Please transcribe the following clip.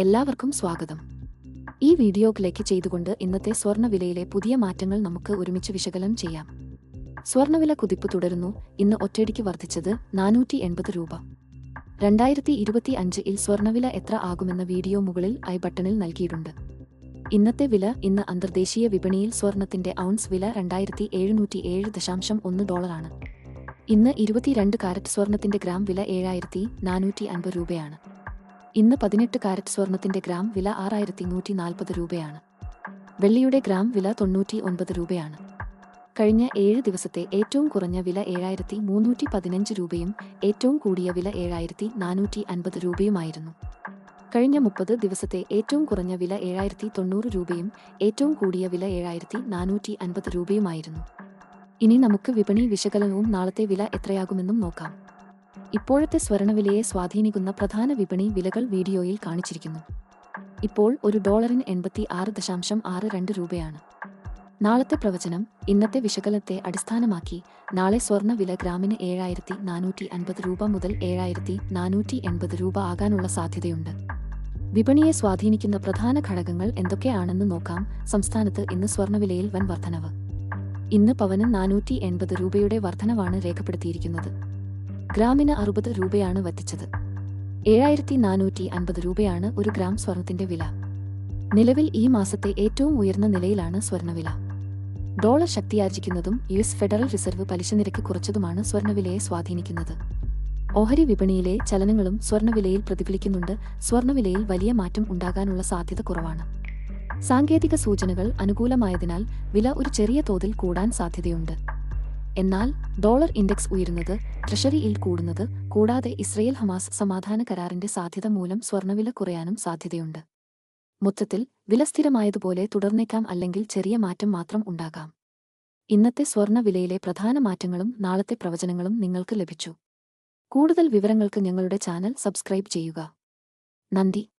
എല്ലാവർക്കും സ്വാഗതം. ഈ വീഡിയോ ക്ലിക്ക് ചെയ്തുകൊണ്ട് ഇന്നത്തെ സ്വർണവിലയിലെ പുതിയ മാറ്റങ്ങൾ നമുക്ക് ഒരുമിച്ച് വിശകലനം ചെയ്യാം. സ്വർണവില കുതിപ്പ് തുടരുന്നു. ഇന്ന് ഒറ്റയടിക്ക് വർദ്ധിച്ചത് നാനൂറ്റി എൺപത് രൂപ. രണ്ടായിരത്തി ഇരുപത്തി അഞ്ചിൽ സ്വർണവില എത്ര ആകുമെന്ന വീഡിയോ മുകളിൽ ഐ ബട്ടണിൽ നൽകിയിട്ടുണ്ട്. ഇന്നത്തെ വില ഇന്ന് അന്തർദേശീയ വിപണിയിൽ സ്വർണത്തിന്റെ ഔൺസ് വില രണ്ടായിരത്തി എഴുന്നൂറ്റി ഏഴ് ദശാംശം ഒന്ന് ഡോളറാണ്. ഇന്ന് ഇരുപത്തിരണ്ട് കാരറ്റ് സ്വർണത്തിന്റെ ഗ്രാം വില ഏഴായിരത്തി നാനൂറ്റി അൻപത് രൂപയാണ്. ഇന്ന് പതിനെട്ട് കാരറ്റ് സ്വർണത്തിന്റെ ഗ്രാം വില ആറായിരത്തി നൂറ്റി നാൽപ്പത് രൂപയാണ്. വെള്ളിയുടെ ഗ്രാം വില തൊണ്ണൂറ്റി ഒൻപത് രൂപയാണ്. കഴിഞ്ഞ ഏഴ് ദിവസത്തെ ഏറ്റവും കുറഞ്ഞ വില ഏഴായിരത്തി മുന്നൂറ്റി പതിനഞ്ച് രൂപയും ഏറ്റവും കൂടിയ വില ഏഴായിരത്തി നാനൂറ്റി അൻപത് രൂപയുമായിരുന്നു. കഴിഞ്ഞ മുപ്പത് ദിവസത്തെ ഏറ്റവും കുറഞ്ഞ വില ഏഴായിരത്തി തൊണ്ണൂറ് രൂപയും ഏറ്റവും കൂടിയ വില ഏഴായിരത്തി നാനൂറ്റി അൻപത് രൂപയുമായിരുന്നു. ഇനി നമുക്ക് വിപണി വിശകലനവും നാളത്തെ വില എത്രയാകുമെന്നും നോക്കാം. ഇപ്പോഴത്തെ സ്വർണവിലയെ സ്വാധീനിക്കുന്ന പ്രധാന വിപണി വിലകൾ വീഡിയോയിൽ കാണിച്ചിരിക്കുന്നു. ഇപ്പോൾ ഒരു ഡോളറിന് എൺപത്തി ആറ് ദശാംശം ആറ് രണ്ട് രൂപയാണ്. നാളത്തെ പ്രവചനം ഇന്നത്തെ വിശകലനത്തെ അടിസ്ഥാനമാക്കി നാളെ സ്വർണ വില ഗ്രാമിന് ഏഴായിരത്തി നാനൂറ്റി അൻപത് രൂപ മുതൽ ഏഴായിരത്തി നാനൂറ്റി എൺപത് രൂപ ആകാനുള്ള സാധ്യതയുണ്ട്. വിപണിയെ സ്വാധീനിക്കുന്ന പ്രധാന ഘടകങ്ങൾ എന്തൊക്കെയാണെന്ന് നോക്കാം സംസ്ഥാനത്ത് ഇന്ന് സ്വർണവിലയിൽ വൻ വർധനവ്. ഇന്ന് പവന് നാനൂറ്റി എൺപത് രൂപയുടെ വർധനവാണ് രേഖപ്പെടുത്തിയിരിക്കുന്നത്. ഗ്രാമിന് അറുപത് രൂപയാണ് വറ്റിച്ചത് ഏഴായിരത്തി നാനൂറ്റി അൻപത് രൂപയാണ് ഒരു ഗ്രാം സ്വർണത്തിന്റെ വില. നിലവിൽ ഈ മാസത്തെ ഏറ്റവും ഉയർന്ന നിലയിലാണ് സ്വർണവില. ഡോളർ ശക്തിയാർജിക്കുന്നതും യു എസ് ഫെഡറൽ റിസർവ് പലിശ നിരക്ക് കുറച്ചതുമാണ് സ്വർണവിലയെ സ്വാധീനിക്കുന്നത്. ഓഹരി വിപണിയിലെ ചലനങ്ങളും സ്വർണവിലയിൽ പ്രതിഫലിക്കുന്നുണ്ട്. സ്വർണവിലയിൽ വലിയ മാറ്റം ഉണ്ടാകാനുള്ള സാധ്യത കുറവാണ്. സാങ്കേതിക സൂചനകൾ അനുകൂലമായതിനാൽ വില ഒരു ചെറിയ തോതിൽ കൂടാൻ സാധ്യതയുണ്ട്. എന്നാൽ ഡോളർ ഇൻഡെക്സ് ഉയരുന്നത് ട്രഷറി ട്രഷറിയിൽ കൂടുന്നത് കൂടാതെ ഇസ്രയേൽ ഹമാസ് സമാധാന കരാറിന്റെ സാധ്യത മൂലം സ്വർണവില കുറയാനും സാധ്യതയുണ്ട്. മൊത്തത്തിൽ വില സ്ഥിരമായതുപോലെ തുടർന്നേക്കാം അല്ലെങ്കിൽ ചെറിയ മാറ്റം മാത്രം ഉണ്ടാകാം. ഇന്നത്തെ സ്വർണ വിലയിലെ പ്രധാന മാറ്റങ്ങളും നാളത്തെ പ്രവചനങ്ങളും നിങ്ങൾക്ക് ലഭിച്ചു. കൂടുതൽ വിവരങ്ങൾക്ക് ഞങ്ങളുടെ ചാനൽ സബ്സ്ക്രൈബ് ചെയ്യുക. നന്ദി.